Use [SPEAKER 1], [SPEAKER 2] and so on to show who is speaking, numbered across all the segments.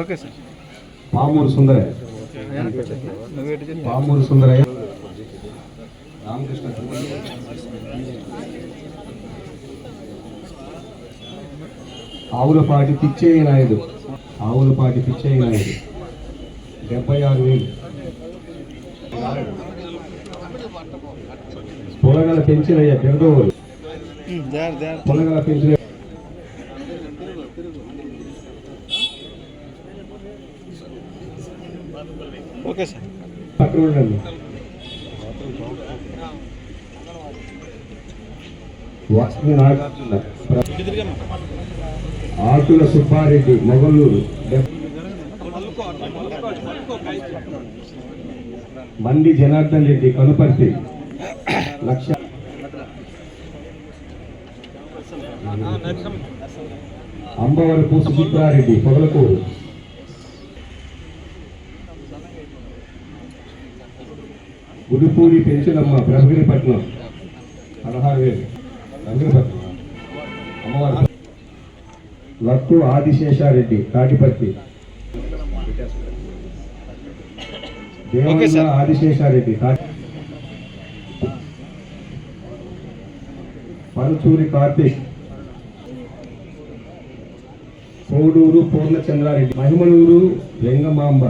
[SPEAKER 1] Okay sir.
[SPEAKER 2] Pamuru Sundarayya. Pamuru Sundarayya. Ramakrishna Avulapati Pichaiah Naidu. Avulapati Pichaiah Naidu. డెబ్బై ఆరు వేలు. పొలగల పెంచినయ్య
[SPEAKER 1] జాగ్రత్త
[SPEAKER 2] పొలగల పెంచిన
[SPEAKER 1] ఓకే సార్.
[SPEAKER 2] పక్కన ఉండండి. ఆకుల సుబ్బారెడ్డి మొగలూరు. మండి జనార్దన్ రెడ్డి కనుపర్తి. లక్ష అంబవరపు సుచిత్రారెడ్డి పొగలకూరు. గుడిపూడి పెంచులమ్మ బ్రహ్మగిరిపట్నం. పదహారు వేలు బ్రహ్మగిరిపట్నం. అమ్మవారు. లక్కు ఆదిశేషారెడ్డి తాటిపత్తి.
[SPEAKER 1] ఓకే
[SPEAKER 2] దేవంగా Adiseshareddy Paruchuri Karthik. Koduru Purnachandra Reddy. Mahimaluru Vengamamba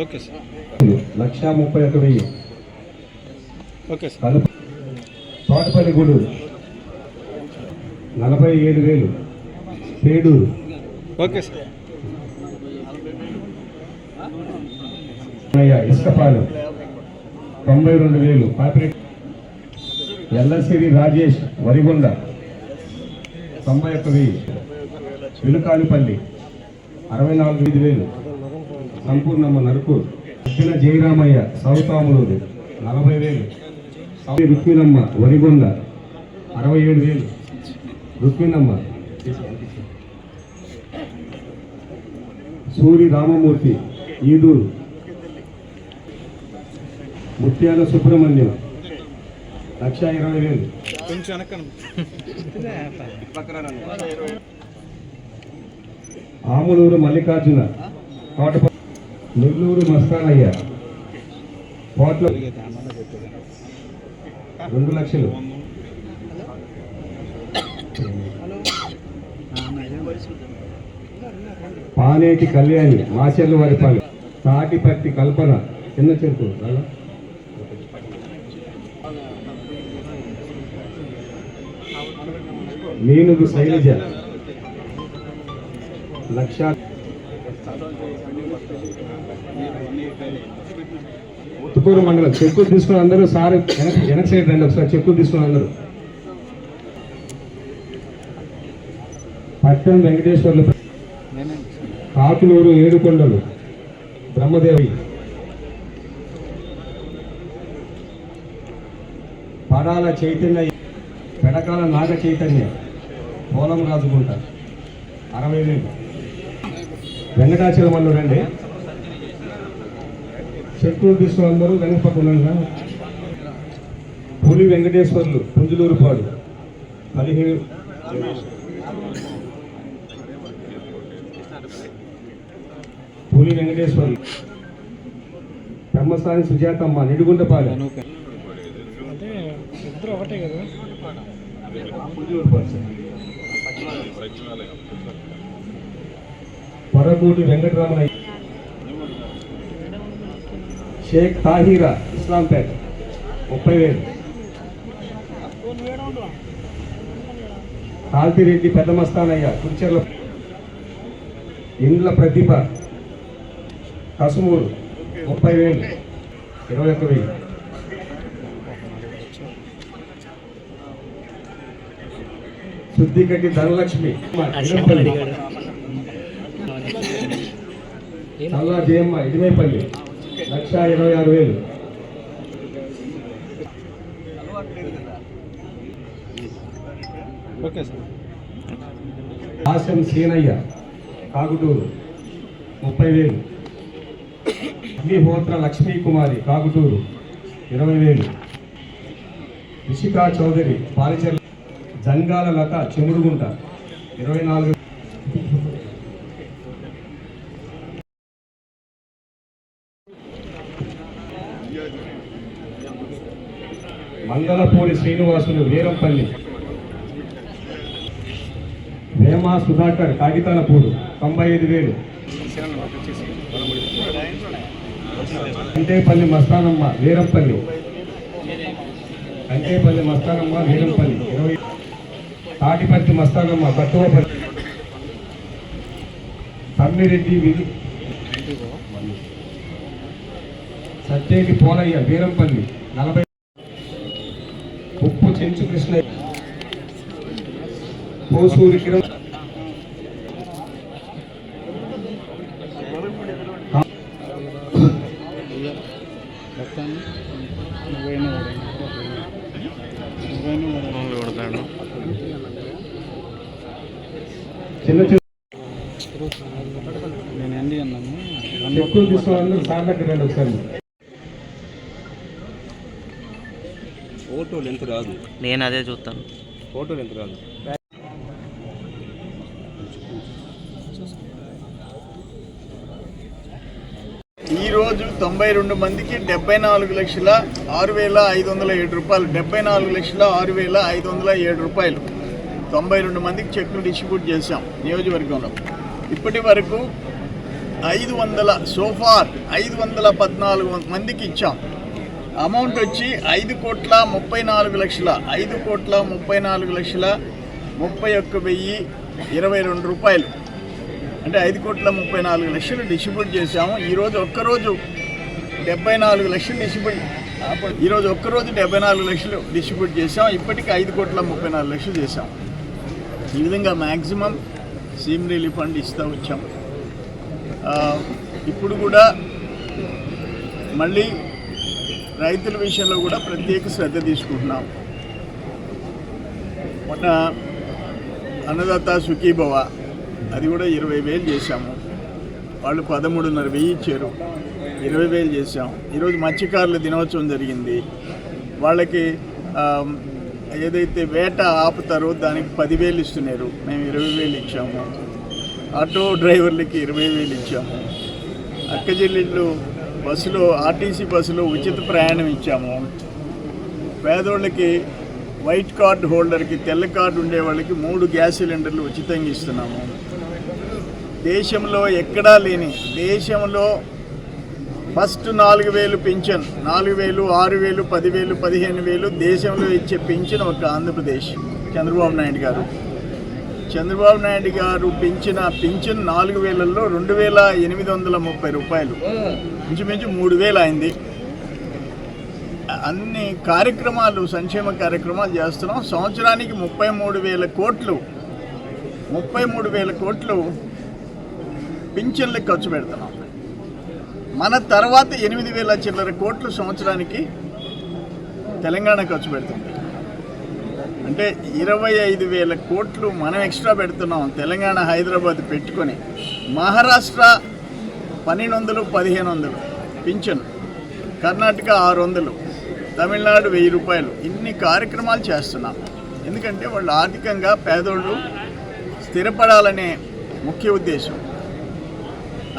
[SPEAKER 1] okay sir.
[SPEAKER 2] లక్ష ముప్పై ఒక వెయ్యి.
[SPEAKER 1] Okay sir.
[SPEAKER 2] తోటపల్లి గూడూరు నలభై ఏడు వేలు. పేడూరు.
[SPEAKER 1] Okay sir.
[SPEAKER 2] ఇసుకపాలెం. తొంభై రెండు వేలు. పాపిరెడ్డి ఎల్లసిరి రాజేష్ వరిగొండ. తొంభై ఒక్క వెయ్యి. విలుకాలిపల్లి అరవై నాలుగు ఐదు వేలు. సంపూర్ణమ్మ నరుకూరు దక్షిణ జయరామయ్య సౌతాములూరు నలభై వేలు. రుక్మిణమ్మ వరిగొండ అరవై ఏడు వేలు. రుక్మిణమ్మ. సూరి రామమూర్తి ఈదూరు. ముత్యాల సుబ్రహ్మణ్యం లక్ష ఇరవై వేలు. ఆములూరు మల్లికార్జున నెల్లూరు మస్తానయ్య. కోట్ల రెండు లక్షలు. పానేటి కళ్యాణి మాచెల్లు వారిపల్లి తాటిపత్తి కల్పన చిన్న చెరుకు. రాలా? మీనుగు శైలజ. లక్ష ముత్తుకూరు మండలం. చెక్కులు తీసుకుని అందరూ సార్ వెనక సైడ్ రండి ఒకసారి. చెక్కులు తీసుకుని అందరూ. పట్టణం వెంకటేశ్వర్లు. కాకులూరు ఏడుకొండలు. బ్రహ్మదేవి. పడాల చైతన్య పెడకాల నాగ చైతన్య పోలం రాజుకుంట అరవై వేలు. వెంకటాచలం అన్ను రండి చెక్కులు తీసుకుని అందరూ వెనక పక్కన ఉండండి. పులి వెంకటేశ్వర్లు పుంజులూరుపాడు పదిహేను. పులి వెంకటేశ్వర్లు. బ్రహ్మస్థాని సుజాతమ్మ నిడుగుంటపాలెం. పొరగూటి వెంకటరామయ్య షేక్ తాహీరా ఇస్లాంపేట్ ముప్పై వేలు కాల్తిరెడ్డి పెద్దమస్తానయ్య కుర్చెర్ల ఇండ్ల ప్రతిభ కసుమూరు ముప్పై వేలు ఇరవై ఒక్క వెయ్యి శుద్ధిగడ్డి ధనలక్ష్మి చల్లా జయమ్మ ఇడిమేపల్లి. లక్ష ఇరవై ఆరు వేలు. ఆశం సీనయ్య కాగుటూరు ముప్పై వేలు. అగ్నిహోత్ర లక్ష్మీ కుమారి కాగుటూరు ఇరవై వేలు. రిషికా చౌదరి పాలిచర్ల జంగాల లత చెముడుగుంట ఇరవై నాలుగు మంగళపూడి శ్రీనివాసులు వీరంపల్లి. వేమా సుధాకర్ కాగితాలపూడు తొంభై ఐదు వేలు. అంటేపల్లి మస్తానమ్మ వీరంపల్లి. అంటేపల్లి మస్తానమ్మ వీరంపల్లి. ఇరవై తాటిపత్తి మస్తానమ్మ బట్టువపల్లి. తమ్మిరెడ్డి సత్యేటి పోలయ్య వీరంపల్లి నలభై ఉప్పు చెంచు కృష్ణ. పోసూరి కిరణ్. చిన్న చిన్న
[SPEAKER 1] నేను అన్నాను.
[SPEAKER 2] చెక్కులు తీసుకోవాలని సార్ దగ్గర ఒకసారి.
[SPEAKER 3] ఫోటోలు ఎంత రాదు.
[SPEAKER 4] నేను అదే చూస్తాను.
[SPEAKER 3] ఫోటోలు ఎంత రాదు.
[SPEAKER 5] ఈరోజు తొంభై రెండు మందికి డెబ్బై నాలుగు లక్షల ఆరు వేల ఐదు వందల ఏడు రూపాయలు. డెబ్బై నాలుగు లక్షల ఆరు వేల ఐదు వందల ఏడు రూపాయలు. తొంభై రెండు మందికి చెక్లు డిస్ట్రిబ్యూట్ చేశాం నియోజకవర్గంలో. ఇప్పటి వరకు ఐదు వందల సోఫార్ ఐదు వందల పద్నాలుగు మందికి ఇచ్చాం. అమౌంట్ వచ్చి ఐదు కోట్ల ముప్పై నాలుగు లక్షల ఐదు కోట్ల ముప్పై నాలుగు లక్షల ముప్పై ఒక్క వెయ్యి ఇరవై రెండు రూపాయలు. అంటే ఐదు కోట్ల ముప్పై నాలుగు లక్షలు డిస్ట్రిబ్యూట్ చేశాము. ఈరోజు ఒక్కరోజు డెబ్బై నాలుగు లక్షలు డిస్ట్రిబ్యూట్ ఈరోజు ఒక్కరోజు డెబ్బై నాలుగు లక్షలు డిస్ట్రిబ్యూట్ చేశాం ఇప్పటికి ఐదు కోట్ల ముప్పై నాలుగు లక్షలు చేశాం ఈ విధంగా మ్యాక్సిమం సీమ్ రిలీఫ్ ఫండ్ ఇస్తూ వచ్చాం ఇప్పుడు కూడా మళ్ళీ రైతుల విషయంలో కూడా ప్రత్యేక శ్రద్ధ తీసుకుంటున్నాం. మొన్న అన్నదాత సుఖీభవ అది కూడా ఇరవై వేలు చేశాము. వాళ్ళు పదమూడున్నర వెయ్యి ఇచ్చారు. ఇరవై వేలు చేశాం. ఈరోజు మత్స్యకారుల దినోత్సవం జరిగింది. వాళ్ళకి ఏదైతే వేట ఆపుతారో దానికి పదివేలు ఇస్తున్నారు. మేము ఇరవై వేలు ఇచ్చాము. ఆటో డ్రైవర్లకి ఇరవై వేలు ఇచ్చాము. అక్కచెల్లెళ్ళు బస్సులో ఆర్టీసీ బస్సులో ఉచిత ప్రయాణం ఇచ్చాము. పేదోళ్ళకి వైట్ కార్డ్ హోల్డర్కి తెల్ల కార్డు ఉండే వాళ్ళకి మూడు గ్యాస్ సిలిండర్లు ఉచితంగా ఇస్తున్నాము. దేశంలో ఎక్కడా లేని దేశంలో ఫస్ట్ నాలుగు వేలు పింఛన్ నాలుగు వేలు ఆరు వేలు పదివేలు పదిహేను వేలు దేశంలో ఇచ్చే పింఛన్ ఒక ఆంధ్రప్రదేశ్. చంద్రబాబు నాయుడు గారు. చంద్రబాబు నాయుడు గారు పెంచిన పింఛన్ నాలుగు వేలలో రెండు వేల ఎనిమిది వందల ముప్పై రూపాయలు. ఇంచుమించు మూడు వేలు అయింది. అన్ని కార్యక్రమాలు సంక్షేమ కార్యక్రమాలు చేస్తున్నాం. సంవత్సరానికి ముప్పై మూడు వేల కోట్లు ముప్పై మూడు వేల కోట్లు పింఛన్లకు ఖర్చు పెడుతున్నాం. మన తర్వాత ఎనిమిది వేల చిల్లర కోట్లు సంవత్సరానికి తెలంగాణ ఖర్చు పెడుతుంది. అంటే ఇరవై ఐదు వేల కోట్లు మనం ఎక్స్ట్రా పెడుతున్నాం తెలంగాణ హైదరాబాద్ పెట్టుకొని. మహారాష్ట్ర పన్నెండు వందలు పదిహేను వందలు పింఛన్. కర్ణాటక ఆరు వందలు తమిళనాడు వెయ్యి రూపాయలు. ఇన్ని కార్యక్రమాలు చేస్తున్నాం. ఎందుకంటే వాళ్ళు ఆర్థికంగా పేదోళ్ళు స్థిరపడాలనే ముఖ్య ఉద్దేశం.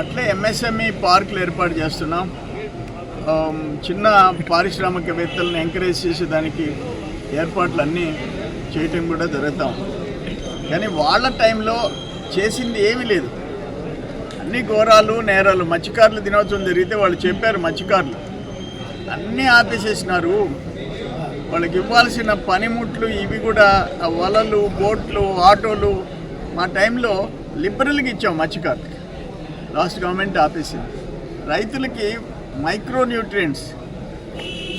[SPEAKER 5] అట్లే ఎంఎస్ఎంఈ పార్కులు ఏర్పాటు చేస్తున్నాం. చిన్న పారిశ్రామికవేత్తలను ఎంకరేజ్ చేసే దానికి ఏర్పాట్లు అన్నీ చేయటం కూడా జరుగుతాం. కానీ వాళ్ళ టైంలో చేసింది ఏమీ లేదు. అన్ని ఘోరాలు నేరాలు మత్స్యకారుల దినోత్సవం జరిగితే వాళ్ళు చెప్పారు మత్స్యకారులు. అన్నీ ఆపేసేసినారు. వాళ్ళకి ఇవ్వాల్సిన పనిముట్లు ఇవి కూడా వలలు బోట్లు ఆటోలు. మా టైంలో లిబరల్కి ఇచ్చాం మత్స్యకారులకి. లాస్ట్ గవర్నమెంట్ ఆపేసింది. రైతులకి మైక్రో న్యూట్రియంట్స్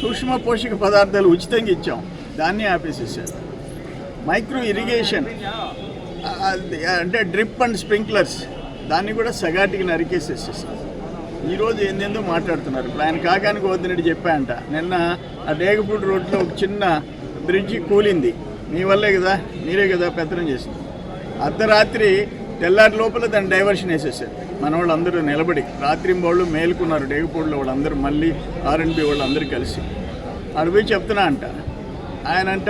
[SPEAKER 5] సూక్ష్మ పోషక పదార్థాలు ఉచితంగా ఇచ్చాం. దాన్ని ఆపేసేసారు. మైక్రో ఇరిగేషన్ అది అంటే డ్రిప్ అండ్ స్ప్రింక్లర్స్. దాన్ని కూడా సగాటికి నరికేసేసేసారు. ఈరోజు ఏందేందో మాట్లాడుతున్నారు. ఇప్పుడు ఆయన కాకానికి వద్దునట్టు చెప్పాయంట. నిన్న ఆ డేగపూడి రోడ్లో ఒక చిన్న బ్రిడ్జి కూలింది. మీ వల్లే కదా మీరే కదా పెత్తనం చేసింది. అర్ధరాత్రి తెల్లారి లోపల దాన్ని డైవర్షన్ వేసేసారు. మన వాళ్ళు అందరూ నిలబడి రాత్రి వాళ్ళు మేలుకున్నారు. డేగపూడిలో వాళ్ళందరూ మళ్ళీ ఆర్ఎన్బి వాళ్ళు అందరూ కలిసి. ఆడ పోయి చెప్తున్నా అంట. ఆయనంట అంట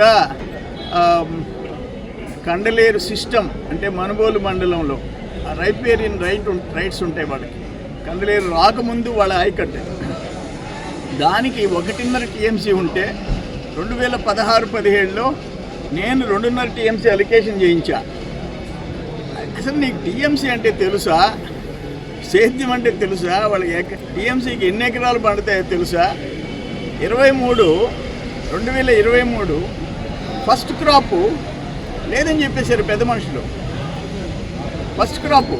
[SPEAKER 5] కండలేరు సిస్టమ్ అంటే మనుబోలు మండలంలో రైపేరియన్ రైట్ రైట్స్ ఉంటాయి వాళ్ళకి. కండలేరు రాకముందు వాళ్ళ హైకట్ దానికి ఒకటిన్నర టీఎంసీ ఉంటే రెండు వేల పదహారు పదిహేడులో నేను రెండున్నర టీఎంసీ అలికేషన్ చేయించా. అసలు నీకు టీఎంసీ అంటే తెలుసా? సేద్యం అంటే తెలుసా? వాళ్ళకి ఎక టీఎంసీకి ఎన్ని ఎకరాలు పండుతాయో తెలుసా? ఇరవై మూడు రెండు వేల ఇరవై మూడు ఫస్ట్ క్రాపు లేదని చెప్పేశారు పెద్ద మనుషులు. First crop.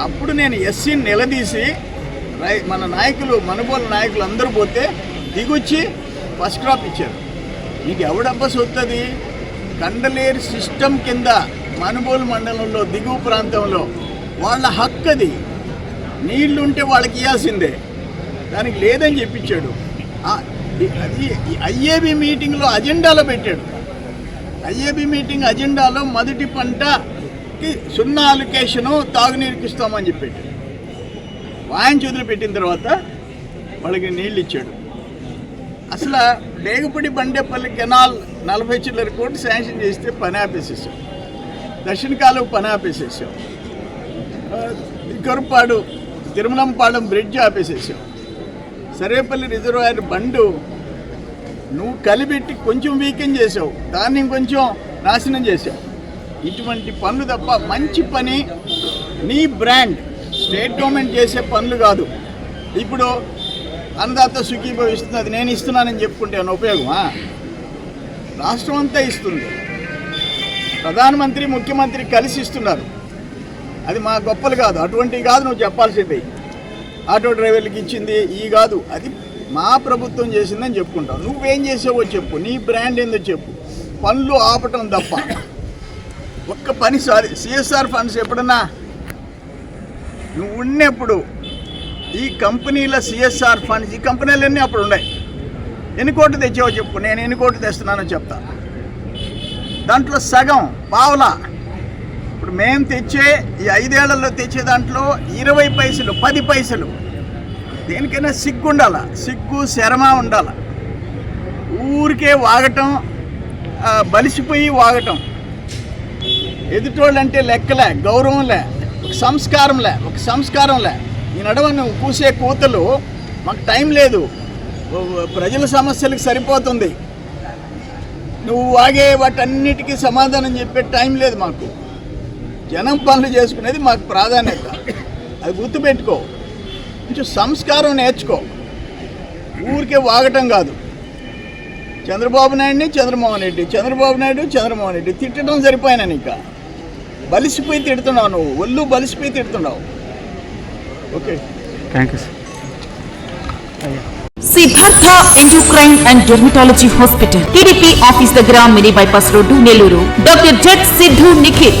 [SPEAKER 5] అప్పుడు నేను ఎస్సీని నిలదీసి రై మన నాయకులు మనబోల నాయకులు అందరూ పోతే దిగొచ్చి ఫస్ట్ క్రాప్ ఇచ్చారు. నీకు ఎవడబ్బా వస్తుంది కండలేరు సిస్టమ్ కింద మనుబోలు మండలంలో దిగువ ప్రాంతంలో వాళ్ళ హక్కు అది. నీళ్ళుంటే వాళ్ళకి ఇవ్వాల్సిందే దానికి లేదని చెప్పించాడు. అది ఐఏబి మీటింగ్లో అజెండాలో పెట్టాడు. ఐఏబి మీటింగ్ అజెండాలో మొదటి పంట కి సున్నా అలికేషను తాగునీరుకి ఇస్తామని చెప్పాడు వాయన చేతులు పెట్టిన తర్వాత వాళ్ళకి నీళ్ళు ఇచ్చాడు. అసలు డేగపూడి బండేపల్లి కెనాల్ నలభై చిల్లర కోట్లు శాంక్షన్ చేస్తే పని ఆపేసేసాం. దక్షిణ కాలువ పని ఆపేసేసాం. కరుపాడు తిరుమలంపాలెం బ్రిడ్జ్ ఆపేసేసాం. సర్వేపల్లి రిజర్వాయర్ బండు నువ్వు కలిపెట్టి కొంచెం వీకెన్ చేసావు. దాన్ని ఇంకొంచెం నాశనం చేసావు. ఇటువంటి పనులు తప్ప మంచి పని నీ బ్రాండ్ స్టేట్ గవర్నమెంట్ చేసే పనులు కాదు. ఇప్పుడు అన్నదాత సుఖీభవ ఇస్తుంది అది నేను ఇస్తున్నానని చెప్పుకుంటే ఉపయోగమా? రాష్ట్రం అంతా ఇస్తుంది. ప్రధానమంత్రి ముఖ్యమంత్రి కలిసి ఇస్తున్నారు. అది మా గొప్పలు కాదు. అటువంటివి కాదు నువ్వు చెప్పాల్సింది. ఆటో డ్రైవర్లకు ఇచ్చింది ఈ కాదు. అది మా ప్రభుత్వం చేసిందని చెప్పుకుంటావు. నువ్వేం చేసావో చెప్పు. నీ బ్రాండ్ ఏందో చెప్పు. పనులు ఆపటం తప్ప. ఒక్క పని సారి సిఎస్ఆర్ ఫండ్స్ ఎప్పుడన్నా? నువ్వు ఉన్నప్పుడు ఈ కంపెనీల సిఎస్ఆర్ ఫండ్స్ ఈ కంపెనీలన్నీ అప్పుడు ఉన్నాయి. ఎన్ని కోట్లు తెచ్చావో చెప్పు నేను ఎన్ని కోట్లు తెస్తున్నానో చెప్తా. దాంట్లో సగం పావులా. ఇప్పుడు మేము తెచ్చే ఈ ఐదేళ్ళలో తెచ్చే దాంట్లో ఇరవై పైసలు పది పైసలు. దేనికైనా సిగ్గు ఉండాల సిగ్గు శరమ ఉండాల? ఊరికే వాగటం బలిసిపోయి వాగటం. ఎదుటోళ్ళంటే లెక్కలే గౌరవంలే ఒక సంస్కారంలే ఒక సంస్కారంలే. ఈ నడవ నువ్వు కూసే కూతలు మాకు టైం లేదు. ప్రజల సమస్యలకు సరిపోతుంది. నువ్వు వాగే వాటన్నిటికీ సమాధానం చెప్పే టైం లేదు మాకు. జనం పనులు చేసుకునేది మాకు ప్రాధాన్యత. అది గుర్తుపెట్టుకో. కొంచెం సంస్కారం నేర్చుకో. ఊరికే వాగటం కాదు. చంద్రబాబు నాయుడిని చంద్రమోహన్ రెడ్డి చంద్రబాబు నాయుడు చంద్రమోహన్ రెడ్డి తిట్టడం సరిపోయినా ఇంకా బలిసిపోయి తిడుతున్నావు నువ్వు. ఒళ్ళు బలిసిపోయి తిడుతున్నావు. Okay
[SPEAKER 1] thank you sir
[SPEAKER 3] Siddhartha endocrine and dermatology hospital. TDP office దగ్గర mini bypass road Nellore. Doctor jet Siddhu Nikhit.